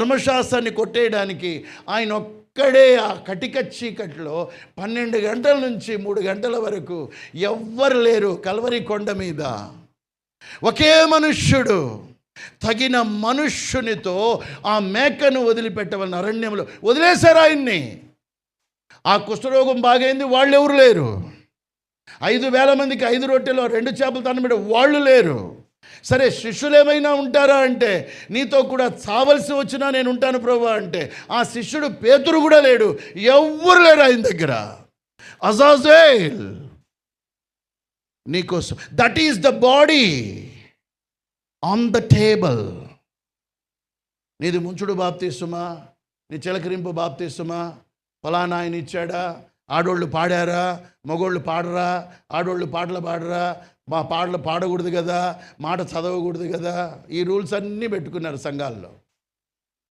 ధర్మశాస్త్రాన్ని కొట్టేయడానికి ఆయన ఒక్కడే ఆ కటిక చీకట్లో పన్నెండు గంటల నుంచి మూడు గంటల వరకు ఎవ్వరు లేరు కల్వరి కొండ మీద. ఒకే మనుష్యుడు తగిన మనుష్యునితో ఆ మేకను వదిలిపెట్టవలన అరణ్యంలో వదిలేశారు ఆయన్ని. ఆ కుష్ఠరోగం బాగైంది వాళ్ళు ఎవరు లేరు? ఐదు వేల మందికి ఐదు రొట్టెలో రెండు చేపలు మీద వాళ్ళు లేరు. సరే శిష్యులు ఏమైనా ఉంటారా అంటే నీతో కూడా చావలసి వచ్చినా నేను ఉంటాను ప్రభు అంటే ఆ శిష్యుడు పేతురు కూడా లేడు ఎవ్వరు లేరు ఆయన దగ్గర. అజాజేల్ నీకోసం. That is the body on the table నీది ముంచుడు బాప్తీసుమా నీ చిలకరింపు బాప్తీసుమా ఫలానా ఆయన ఇచ్చాడా ఆడోళ్ళు పాడారా? మగోళ్ళు పాడరా? ఆడోళ్ళు పాటలు పాడరా? మా పాటలు పాడకూడదు కదా మాట చదవకూడదు కదా? ఈ రూల్స్ అన్నీ పెట్టుకున్నారు సంఘాల్లో.